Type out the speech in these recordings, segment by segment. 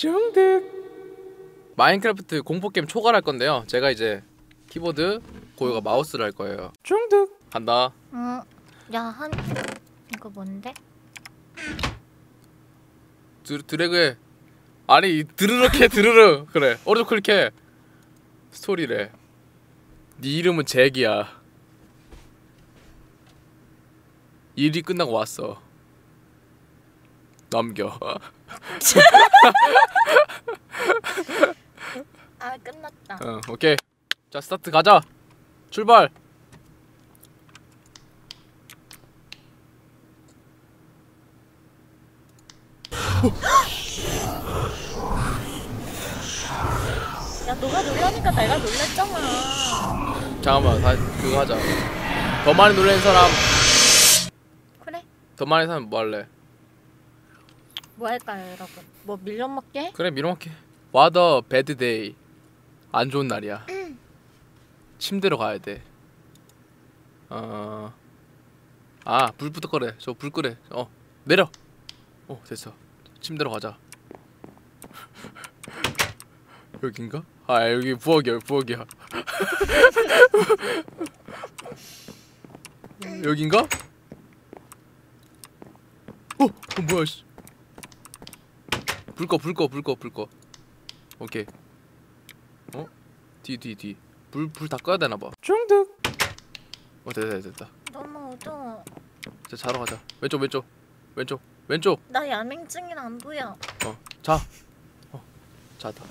중득. 마인크래프트 공포게임 초과할 건데요. 제가 이제 키보드 고요가 마우스를 할 거예요. 중득. 간다. 어, 야, 한 이거 뭔데? 드, 드래그해. 아니 드르륵해 드르륵 그래. 오른쪽 클릭해. 스토리래. 네 이름은 잭이야. 일이 끝나고 왔어. 넘겨 아, 끝났다. 응 오케이 자 스타트 가자 출발 야, 너가 놀라니까 내가 놀랬잖아. 잠깐만 다 그거 하자 더 많이 놀란 사람 그래? 더 많이 사람 뭐 할래 뭐 할까요, 여러분? 뭐 밀련 먹게? 그래 미로마케 What a bad day. 안 좋은 날이야. 침대로 가야 돼. 어... 아 불부터 꺼래 저 불 끄래. 어 내려. 어 됐어. 침대로 가자. 여긴가? 아 여기 부엌이야 부엌이야. 여긴가? 어, 어 뭐야 씨. 불 꺼, 불 꺼, 불 꺼, 불 꺼. 오케이. 어? 뒤, 뒤, 뒤. 불, 불 다 꺼야 되나 봐. 중득. 어, 됐다, 됐다, 됐다. 너무 어두워. 자, 자러 가자. 왼쪽, 왼쪽, 왼쪽, 왼쪽. 나 야맹증이라 안 보여. 어, 자. 어, 자다.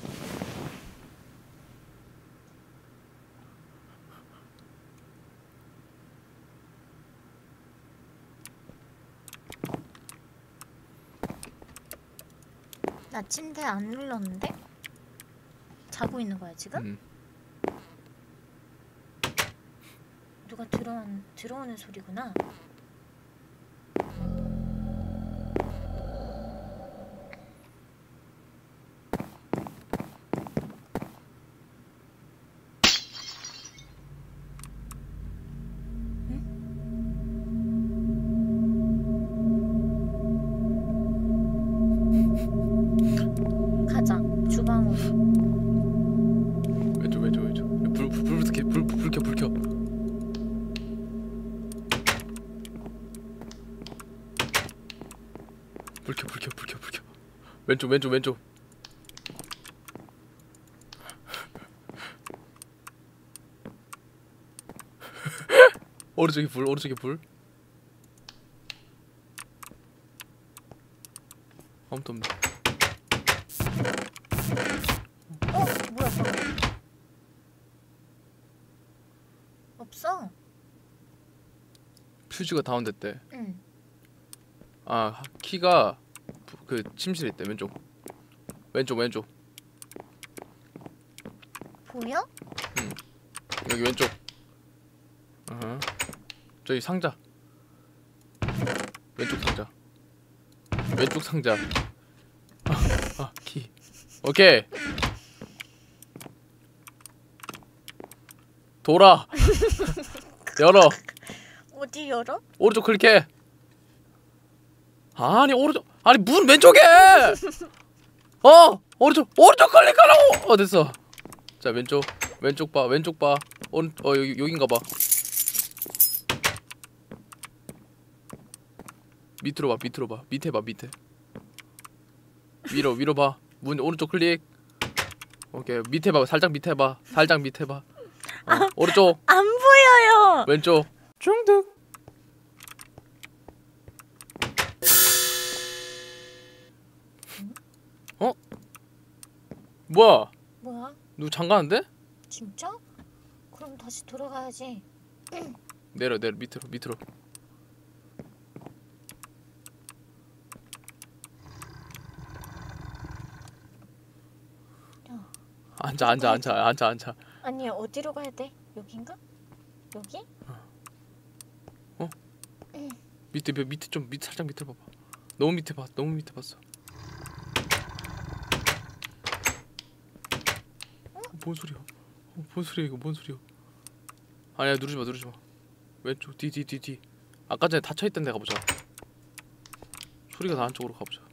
나 침대 안 눌렀는데? 자고 있는 거야 지금? 음. 누가 들어온 들어오는 소리구나. 응? 가자 주방으로. 왼쪽, 왼쪽, 왼쪽. 불, 불, 불부터 켜, 불, 불 켜, 불 켜. 불 켜, 불 켜, 불 켜, 불 켜. 왼쪽, 왼쪽, 왼쪽. 오른쪽에 불, 오른쪽에 불. 아무도 없네. 어 뭐야 방금? 없어. 퓨즈가 다운됐대. 응. 아 키가 부- 그 침실에 있대 왼쪽. 왼쪽 왼쪽 보여? 여기 왼쪽. 어허. 저기 상자. 왼쪽 상자. 왼쪽 상자. 아, 아 키. 오케이. 돌아. 열어. 어디 열어? 오른쪽 클릭해. 아니 오른쪽 아니 문 왼쪽에. 어 오른쪽 오른쪽 클릭하라고. 어 됐어. 자 왼쪽 왼쪽 봐 왼쪽 봐. 오른 어 여기 여긴가 봐. 밑으로 봐 밑으로 봐 밑에 봐 밑에. 위로 위로 봐. 문 오른쪽 클릭. 오케이 밑에 봐 살짝 밑에 봐 살짝 밑에 봐. 어, 오른쪽 안 보여요. 왼쪽 중득 뭐야 뭐야? 누구 잠가는데? 진짜? 그럼 다시 돌아가야지. 내려 내려 밑으로 밑으로 야. 앉아 앉아 앉아 앉아 앉아 아니 어디로 가야 돼? 여긴가? 여기? 밑에 밑에 밑에 좀 밑 살짝 밑에 봐봐 너무 밑에 봐 너무 밑에 봤어 뭔 소리야 어, 뭔 소리야 이거 뭔 소리야 아니야 누르지 마 누르지 마 왼쪽 뒤 뒤 뒤 뒤 아까 전에 닫혀 있던 데 가보자 소리가 나는 쪽으로 가보자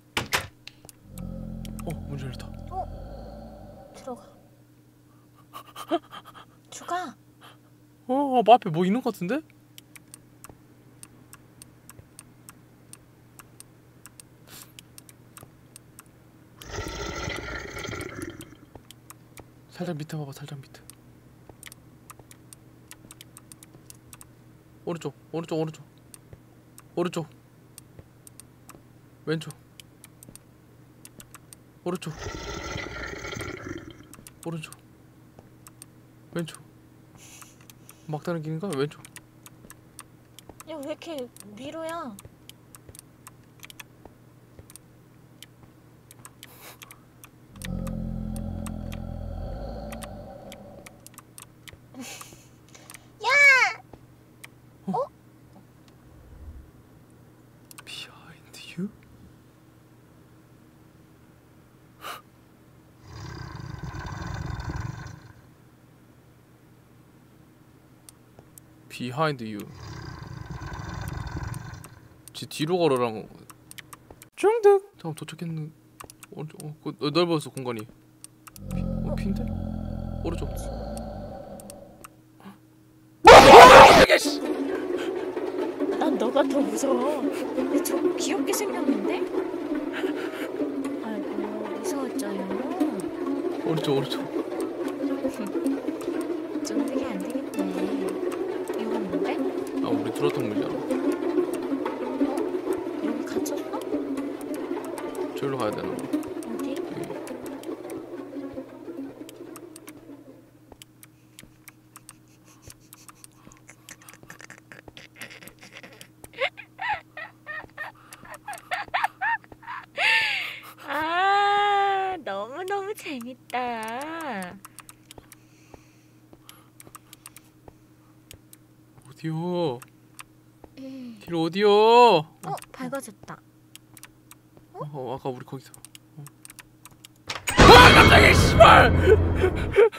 문 열렸다. 들어가. 주가. 어, 뭐 앞에 뭐 있는 것 같은데? 살짝 밑에 봐봐, 살짝 밑에. 오른쪽, 오른쪽, 오른쪽, 오른쪽, 왼쪽, 오른쪽, 오른쪽, 왼쪽. 막다른 길인가? 왼쪽. 야 왜 이렇게 위로야? Behind you? Behind you. 지 뒤로 걸어라는 거. 중득. 잠깐 도착했는. 어, 그, 어, 넓어졌어 공간이. 피, 어, 핀데? 오른쪽. 난 너가 더 무서워. 근데 저 귀엽게 생겼는데? 아이고 무서웠죠요. 오른쪽 오른쪽. 들어왔던 문이잖아. 여기 갇혔어? 저기로 가야 되나 봐. 어디? 여기. 아 너무 너무 재밌다. 어디요? 음. 길 어디요? 어 밝아졌다. 어, 아까 우리 거기서. 어. 아 깜짝이야 씨발!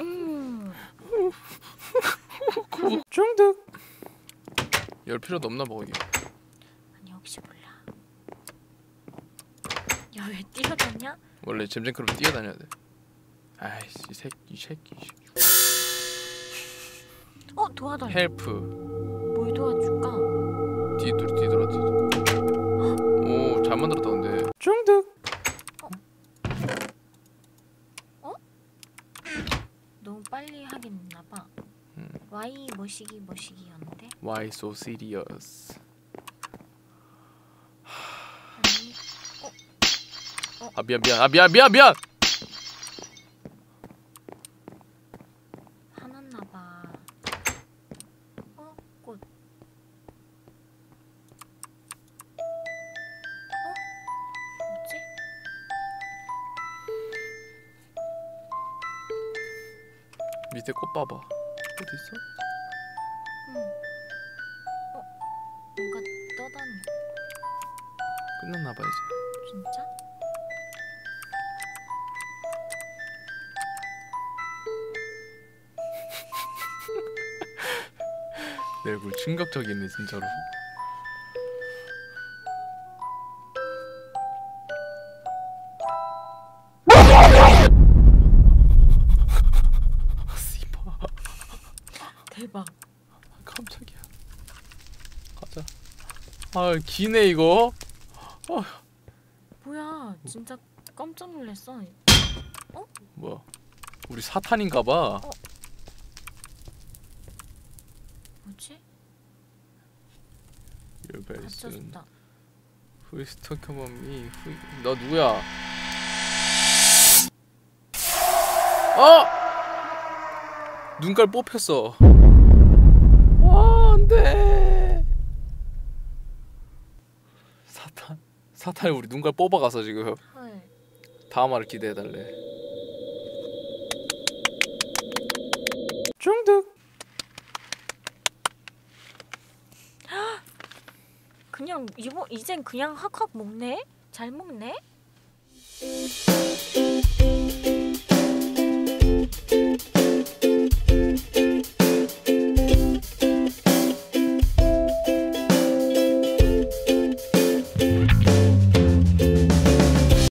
음. 중득. 열 필요도 없나 봐 이게. 아니 혹시 몰라. 야왜 뛰어다녀? 원래 잼잼크로 뛰어다녀야 돼. 아이씨 이 새끼 이 새끼. 어 도와달라. 헬프. 뭘 도와줄까? 뒤돌 뒤돌아 뒤돌아. 오잘 만들었다 근데. 중득. 너무 빨리 하긴 했나봐. 음. Y 머시기 머시기였는데. Why so serious? 아니 아 미안 미안 아 미안 미안 미안. 화났나봐. 어 꽃. 어 뭐지? 밑에 꽃 봐봐. 어디 있어? 응. 어 뭔가 떠다니. 끝났나 봐 이제. 진짜? 내 얼굴 충격적이네 진짜로. 씨발 대박. 깜짝이야. 가자. 아 기네 이거. 뭐야 진짜 깜짝 놀랐어. 뭐야? 우리 사탄인가봐. 뭐지? 열벨슨. 갇혔다. 후이스토커먼미 후이. 너 누구야? 어! 눈깔 뽑혔어. 와 안돼. 사탄. 사탄이 우리 눈깔 뽑아가서 지금 헐. 다음 화를 기대해달래. 중득. 그냥 이번 이젠 그냥 확확 먹네? 잘 먹네?